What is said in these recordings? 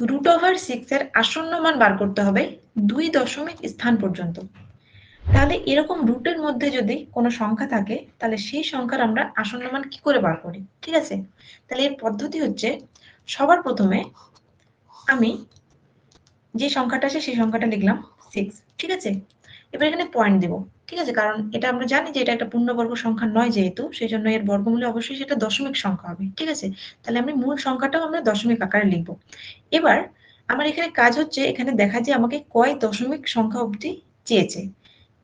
Root over six এর আসন্ন মান বার করতে হবে দুই দশমিক স্থান পর্যন্ত। তাহলে এরকম রুটের মধ্যে যদি কোনো সংখ্যা থাকে, তাহলে সেই সংখ্যার আমরা আসন্ন মান কি করে বার করি? ঠিক আছে? তাহলে এর পদ্ধতি হচ্ছে, সবার প্রথমে আমি যে সংখ্যাটা আছে, সেই সংখ্যাটা লিখলাম সিক্স ঠিক আছে? এবার এখানে পয়েন্ট দেব। ঠিক আছে? কারণ এটা আমরা জানি যে এটা একটা পূর্ণবর্গ সংখ্যা নয় যেহেতু সেই জন্য এর বর্গমূলে অবশ্যই সেটা দশমিক সংখ্যা হবে, ঠিক আছে? তাহলে আমি মূল সংখ্যাটাও আমরা দশমিক আকারে লিখব। এবার আমার এখানে কাজ হচ্ছে, এখানে দেখা যে আমাকে কয় দশমিক সংখ্যা অবধি চেয়েছে।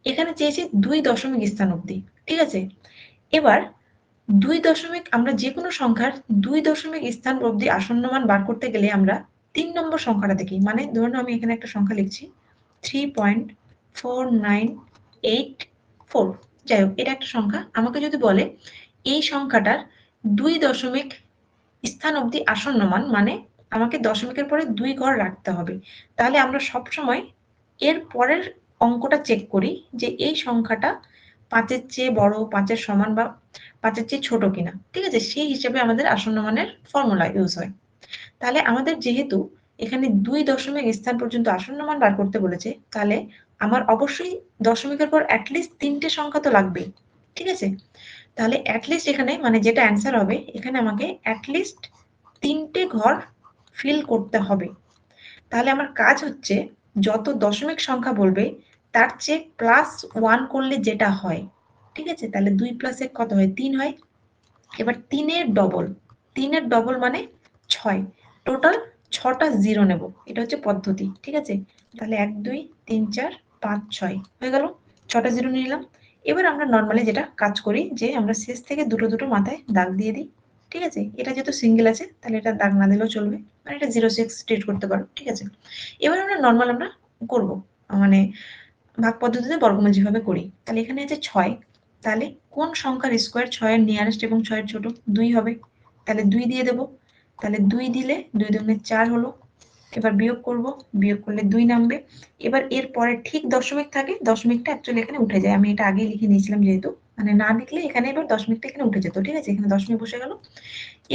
এখানে চেয়েছে দুই দশমিক স্থান অবধি, ঠিক আছে? এবার দুই দশমিক, আমরা যে কোনো সংখ্যার দুই দশমিক স্থান অবধি আসন্ন মান বার করতে গেলে আমরা তিন নম্বর সংখ্যাটা দেখি। মানে ধরুন আমি এখানে একটা সংখ্যা লিখছি three point four nine eight four যাই হোক এটা একটা সংখ্যা। আমাকে যদি বলে এই সংখ্যাটার দুই দশমিক স্থান অবধি আসন্ন মান মানে আমাকে দশমিকের পরে দুই ঘর রাখতে হবে, তাহলে আমরা সব সময় এর পরের অঙ্কটা চেক করি যে এই সংখ্যাটা পাঁচের চেয়ে বড়, পাঁচের সমান বা পাঁচের চেয়ে ছোট কিনা। ঠিক আছে? সেই হিসেবে আমাদের আসন্ন মানের ফর্মুলা ইউজ হয়। তাহলে আমাদের যেহেতু এখানে দুই দশমিক স্থান পর্যন্ত আসন্ন মান বার করতে বলেছে, তাহলে আমার অবশ্যই দশমিকের পর অ্যাটলিস্ট তিনটে সংখ্যা তো লাগবেই, ঠিক আছে? তাহলে অ্যাটলিস্ট এখানে মানে যেটা অ্যান্সার হবে, এখানে আমাকে অ্যাটলিস্ট তিনটে ঘর ফিল করতে হবে। তাহলে আমার কাজ হচ্ছে, যত দশমিক সংখ্যা বলবে, তার চেয়ে প্লাস ওয়ান করলে যেটা হয়, ঠিক আছে? তাহলে দুই প্লাস এক কত হয়? তিন হয়। এবার তিনের ডবল তিনের ডবল মানে ছয়। টোটাল ছটা জিরো নেব। এটা হচ্ছে পদ্ধতি, ঠিক আছে? তাহলে এক, দুই, তিন, চার পাঁচ ছয় হয়ে গেল, ছটা জিরো নিলাম। এবার আমরা নর্মালি যেটা কাজ করি, যে আমরা শেষ থেকে দুটো দুটো মাথায় দাগ দিয়ে দিই, ঠিক আছে? এটা যেহেতু সিঙ্গেল আছে, তাহলে এটা দাগ না দিলেও চলবে। মানে এটা জিরো সিক্স ট্রিট করতে পারো, ঠিক আছে? এবার আমরা নর্মাল আমরা করব মানে ভাগ পদ্ধতিতে বর্গমূল যেভাবে করি। তাহলে এখানে আছে ছয়। তাহলে কোন সংখ্যার স্কোয়ার ছয়ের নিয়ারেস্ট এবং ছয়ের ছোট? দুই হবে। তাহলে দুই দিয়ে দেব। তাহলে দুই দিলে দুই দুগুণে চার হলো। এবার বিয়োগ করব, বিয়োগ করলে দুই নামবে। এবার এর পরে ঠিক দশমিক থাকে, দশমিকটা অ্যাকচুয়ালি এখানে উঠে যায়। আমি এটা আগেই লিখে নিয়েছিলাম যেহেতু। মানে না লিখলে এখানে এবার দশমিকটা এখানে উঠে যেত, ঠিক আছে? এখানে দশমিক বসে গেল।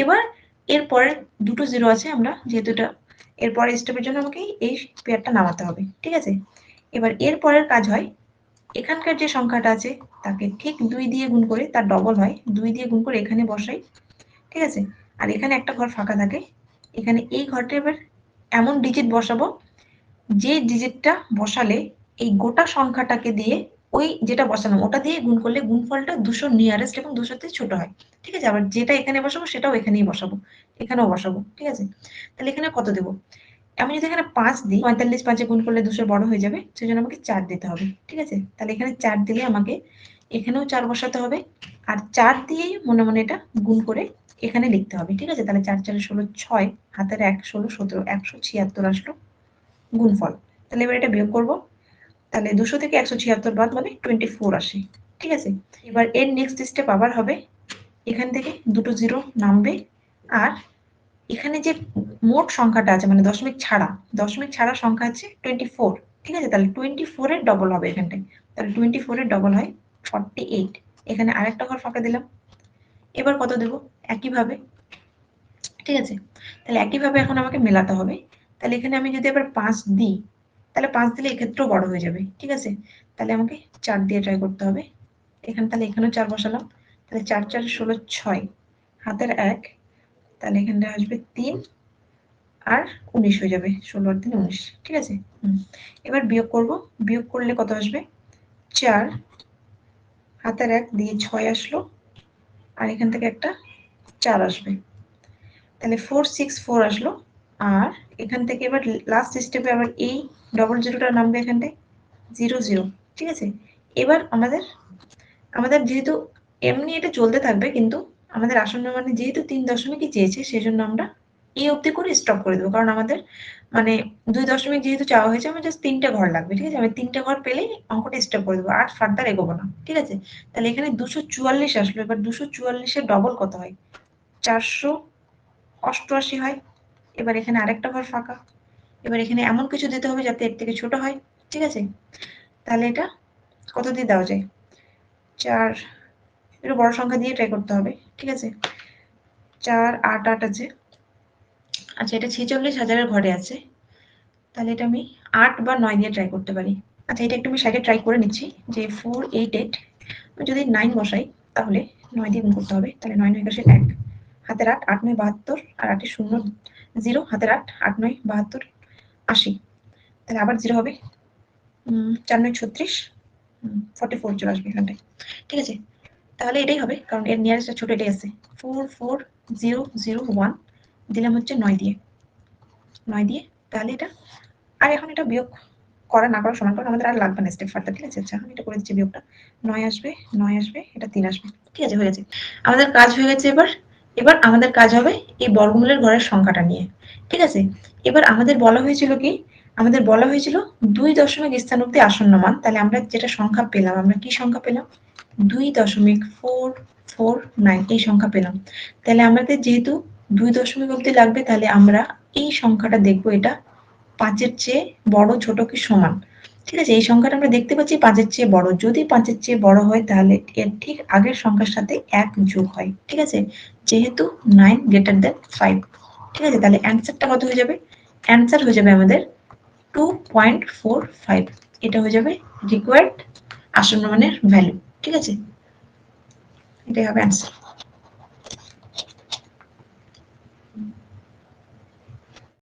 এবার এর পরে দুটো জিরো আছে আমরা, যেহেতু এটা এর পরে স্টেপের জন্য আমাকে এই পেয়ারটা নামাতে হবে, ঠিক আছে? এবার এর পরের কাজ হয়, এখানকার যে সংখ্যাটা আছে, তাকে ঠিক দুই দিয়ে গুণ করে তার ডবল হয়, দুই দিয়ে গুণ করে এখানে বসাই, ঠিক আছে? আর এখানে একটা ঘর ফাঁকা থাকে। এখানে এই ঘরটা এবার এমন ডিজিট বসাবো, যে ডিজিটটা বসালে এই গোটা সংখ্যাটাকে দিয়ে ওই যেটা বসালাম, ওটা দিয়ে গুণ করলে গুণফলটা দুশো নিয়ারেস্ট এবং দুশোতে ছোট হয়। ঠিক আছে? আবার যেটা এখানে বসাবো, সেটাও এখানেই বসাবো, এখানেও বসাবো। ঠিক আছে? তাহলে এখানে কত দেবো? আমি যদি এখানে পাঁচ দিই, পঁয়তাল্লিশ পাঁচে গুণ করলে দুশো বড় হয়ে যাবে সেই জন্য আমাকে চার দিতে হবে। ঠিক আছে? তাহলে এখানে চার দিলে আমাকে এখানেও চার বসাতে হবে, আর চার দিয়েই মনে মনে এটা গুণ করে এখানে লিখতে হবে, ঠিক আছে? তাহলে চার চারে ষোলো ছয়, হাতের এক ষোলো সতেরো, একশো ছিয়াত্তর আসলো গুণফল। তাহলে এবার এটা বিয়োগ করব। তাহলে দুশো থেকে একশো ছিয়াত্তর বাদ মানে টোয়েন্টি ফোর আসে, ঠিক আছে? এবার এর নেক্সট স্টেপ আবার হবে। এখান থেকে দুটো জিরো নামবে আর এখানে যে মোট সংখ্যাটা আছে মানে দশমিক ছাড়া দশমিক ছাড়া সংখ্যা আছে টোয়েন্টি ফোর ঠিক আছে? তাহলে টোয়েন্টি ফোরের ডবল হবে এখানটায়। তাহলে টোয়েন্টি ফোরের ডবল হয় ফর্টি এইট এখানে আরেকটা ঘর ফাঁকা দিলাম। এবার কত দেব? একইভাবে, ঠিক আছে? তাহলে একইভাবে এখন আমাকে মেলাতে হবে। তাহলে এখানে আমি যদি এবার পাঁচ দিই, তাহলে পাঁচ দিলে এক্ষেত্রেও বড় হয়ে যাবে, ঠিক আছে? তাহলে আমাকে চার দিয়ে ট্রাই করতে হবে। এখানে, তাহলে এখানেও চার বসালাম। তাহলে চার চার, ষোলো, ছয়, হাতের এক, তাহলে এখানটা আসবে তিন আর উনিশ হয়ে যাবে, ষোলো আর তিন, উনিশ, ঠিক আছে? এবার বিয়োগ করব। বিয়োগ করলে কত আসবে? চার, হাতের এক দিয়ে ছয় আসলো। আর এখান থেকে একটা চার আসবে। তাহলে ফোর সিক্স ফোর আসলো। আর এখান থেকে এবার লাস্ট স্টেপে আবার এই ডবল জিরোটা নামবে এখানটায়। জিরো জিরো ঠিক আছে? এবার আমাদের আমাদের যেহেতু এমনি এটা চলতে থাকবে, কিন্তু আমাদের আসন্ন মানে যেহেতু তিন দশমিকই চেয়েছে সেই জন্য আমরা এই অবধি করে স্টপ করে দেবো। কারণ আমাদের মানে দুই দশমিক যেহেতু চাওয়া হয়েছে, আমার জাস্ট তিনটে ঘর লাগবে, ঠিক আছে? আমি তিনটে ঘর পেলেই অঙ্কটা স্টপ করে দেবো। আর ফার্দার এগোবো না, ঠিক আছে? তাহলে এখানে দুশো চুয়াল্লিশ আসলো। এবার দুশো চুয়াল্লিশের ডবল কত হয়? চারশো অষ্টআশি হয়। এবার এখানে আরেকটা ঘর ফাঁকা। এবার এখানে এমন কিছু দিতে হবে যাতে এর থেকে ছোট হয়, ঠিক আছে? তাহলে এটা কত দিয়ে দেওয়া যায়? চার, একটু বড় সংখ্যা দিয়ে ট্রাই করতে হবে, ঠিক আছে? চার, আট আট আছে। আচ্ছা এটা ছেচল্লিশ হাজারের ঘরে আছে। তাহলে এটা আমি আট বা নয় দিয়ে ট্রাই করতে পারি। আচ্ছা এটা একটু আমি সাইডে ট্রাই করে নিচ্ছি যে ফোর এইট এইট যদি নাইন বসাই, তাহলে নয় দিয়ে গুণ করতে হবে। তাহলে নয় নয় একাশে এক। হাতের আট আট নয় বাহাত্তর আর আটে শূন্য জিরো হাতের আট আট নয় বাহাত্তর আশি। তাহলে আবার জিরো হবে। চার নয় ছত্রিশ। ফর্টি ফোর চলে আসবে এখানটায়। ঠিক আছে? তাহলে এটাই হবে কারণ এর নিয়ারেস্ট ছোট এটাই আছে। Four four zero zero one দিলাম হচ্ছে নয় দিয়ে। নয় দিয়ে তাহলে এটা আর এখন এটা বিয়োগ করা না করা সমান কারণ আমাদের আর লাগবে না স্টেপ ফার্দার ঠিক আছে? আচ্ছা আমি এটা করে দিচ্ছি বিয়োগটা। নয় আসবে নয় আসবে এটা তিন আসবে। ঠিক আছে হয়ে গেছে। আমাদের কাজ হয়ে গেছে এবার। এবার আমাদের কাজ হবে এই বর্গমূলের ঘরের সংখ্যাটা নিয়ে, ঠিক আছে? এবার আমাদের বলা হয়েছিল কি? আমাদের বলা হয়েছিল দুই দশমিক স্থান অব্দি আসন্ন মান, তাহলে আমরা যেটা সংখ্যা পেলাম, আমরা কি সংখ্যা পেলাম? দুই দশমিক ফোর ফোর, নাইন, এই সংখ্যা পেলাম। তাহলে আমাদের যেহেতু দুই দশমিক অব্দি লাগবে, তাহলে আমরা এই সংখ্যাটা দেখব এটা পাঁচের চেয়ে বড়, ছোট কি সমান? ঠিক আছে, এই সংখ্যাটা আমরা দেখতে পাচ্ছি পাঁচের চেয়ে বড়। যদি পাঁচের চেয়ে বড় হয়, তাহলে এর ঠিক আগের সংখ্যার সাথে এক যোগ হয়, ঠিক আছে? যেহেতু নাইন গ্রেটার দেন ফাইভ ঠিক আছে? তাহলে অ্যান্সারটা কত হয়ে যাবে? অ্যান্সার হয়ে যাবে আমাদের টু পয়েন্ট ফোর ফাইভ এটা হয়ে যাবে রিকোয়ার্ড আসন্ন মানের ভ্যালু ঠিক আছে? এটাই হবে অ্যান্সার